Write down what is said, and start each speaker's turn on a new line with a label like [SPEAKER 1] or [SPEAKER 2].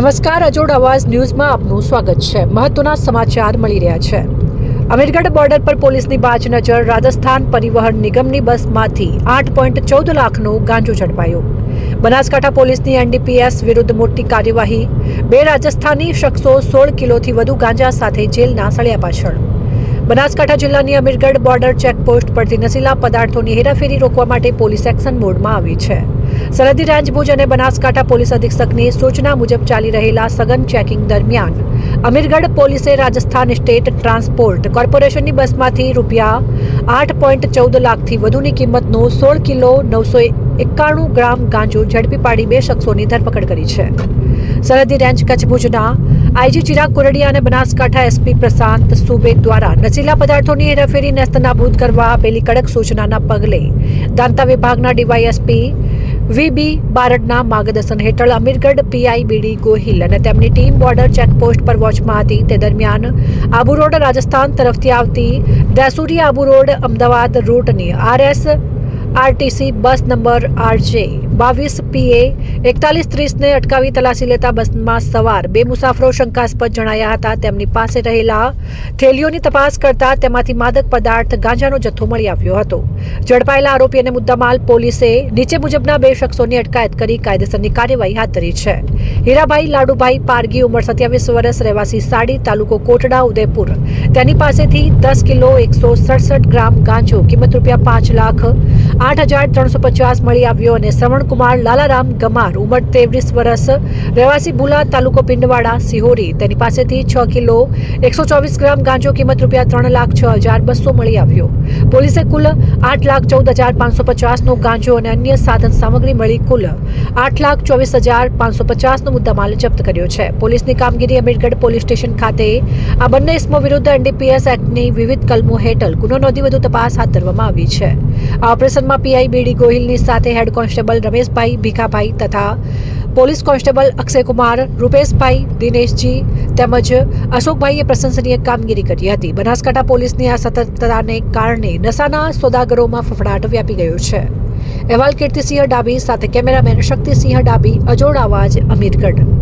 [SPEAKER 1] નમસ્કાર, અજોડ અવાજ ન્યૂઝમાં આપનું સ્વાગત છે. મહત્વના સમાચાર મળી રહ્યા છે. અમીરગઢ બોર્ડર પર પોલીસની બાજ નજર રાજસ્થાન પરિવહન નિગમની બસમાંથી આઠ પોઈન્ટ ચૌદ લાખનું ગાંજો ઝડપાયો. બનાસકાંઠા પોલીસની એનડીપીએસ વિરુદ્ધ મોટી કાર્યવાહી. બે રાજસ્થાની શખ્સો સોળ કિલોથી વધુ ગાંજા સાથે જેલના સળિયા પાછળ. બનાસકાંઠા જિલ્લાની અમીરગઢ બોર્ડર ચેકપોસ્ટ પરથી નશીલા પદાર્થોની હેરાફેરી રોકવા માટે પોલીસ એક્શન મોડમાં આવી છે. સરહદી રેન્જ ભુજ અને બનાસકાંઠા પોલીસ અધિક્ષકની સૂચના મુજબ ચાલી રહેલા સઘન ચેકિંગ દરમિયાન અમીરગઢ પોલીસે રાજસ્થાન સ્ટેટ ટ્રાન્સપોર્ટ કોર્પોરેશનની બસમાંથી રૂપિયા આઠ પોઈન્ટ ચૌદ લાખથી વધુની કિંમતનો સોળ કિલો નવસો એકાણું ગ્રામ ગાંજો ઝડપી પાડી બે શખ્સોની ધરપકડ કરી છે. સરહદી રેન્જ કચ્છ ભુજના આઈજી ચિરાગ કોરડિયા અને બનાસકાંઠા એસપી પ્રશાંત સુબે દ્વારા નશીલા પદાર્થોની હેરાફેરી નેસ્તનાબૂદ કરવા આપેલી કડક સૂચનાના પગલે દાંતા વિભાગના ડીવાયએસપી વીબી બારડના માર્ગદર્શન હેઠળ અમીરગઢ પીઆઈ બીડી ગોહિલ અને તેમની ટીમ બોર્ડર ચેકપોસ્ટ પર વોચમાં હતી. તે દરમિયાન આબુ રોડ રાજસ્થાન તરફથી આવતી Desuri Abu road Ahmedabad રૂટની RS RTC bus number RJ. બાવીસ પીએ, એકતાલીસ ત્રીસને અટકાવી તલાશી લેતા બસમાં સવાર. બે મુસાફરો શંકાસ્પદ જણાયા હતા. તેમની પાસે રહેલા થેલીઓની તપાસ કરતા તેમાંથી માદક પદાર્થ ગાંજાનો જથ્થો મળી આવ્યો હતો. ઝડપાયેલા આરોપી અને મુદ્દામાલ પોલીસે નીચે મુજબના બે શખ્સોની અટકાયત કરી કાયદેસરની કાર્યવાહી હાથ ધરી છે. હીરાભાઈ લાડુભાઈ પારગી ઉંમર સત્યાવીસ વર્ષ, રહેવાસી સાડી, તાલુકો કોટડા, ઉદયપુર. તેની પાસેથી દસ કિલો એકસો સડસઠ ગ્રામ ગાંજો, કિંમત રૂપિયા પાંચ લાખ આઠ હજાર ત્રણસો પચાસ મળી આવ્યો અને શ્રવણકુમાર લાલારામ ગમાર ઉંમર ત્રેવીસ વર્ષ, રહેવાસી ભુલા, તાલુકો પિંડવાડા, સિહોરી. તેની પાસેથી છ કિલો એકસો ચોવીસ ગ્રામ ગાંજો, કિંમત રૂપિયા ત્રણ લાખ છ હજાર બસો મળી આવ્યો. પોલીસે કુલ આઠ લાખ ચૌદ હજાર પાંચસો પચાસનો ગાંજો અને અન્ય સાધન સામગ્રી મળી કુલ આઠ લાખ ચોવીસ હજાર પાંચસો પચાસનો મુદ્દામાલ જપ્ત કર્યો છે. પોલીસની કામગીરી અમીરગઢ પોલીસ સ્ટેશન ખાતે. આ બંને ઇસમો વિરુદ્ધ એનડીપીએસ એક્ટની વિવિધ કલમો હેઠળ ગુનો નોંધી વધુ તપાસ હાથ ધરવામાં આવી છે. આ ઓપરેશનમાં પીઆઈ બીડી ગોહિલની સાથે હેડ કોન્સ્ટેબલ રમેશભાઈ, ભીખાભાઈ તથા પોલીસ કોન્સ્ટેબલ અક્ષયકુમાર, રૂપેશભાઈ, દિનેશજી તેમજ અશોકભાઈએ પ્રશંસનીય કામગીરી કરી હતી. બનાસકાંઠા પોલીસની આ સતર્કતાને કારણે નશાના સોદાગરોમાં ફફડાટ વ્યાપી ગયો છે. અહેવાલ કીર્તિસિંહ ડાબી સાથે કેમેરામેન શક્તિસિંહ ડાબી અજોડ અવાજ અમીરગઢ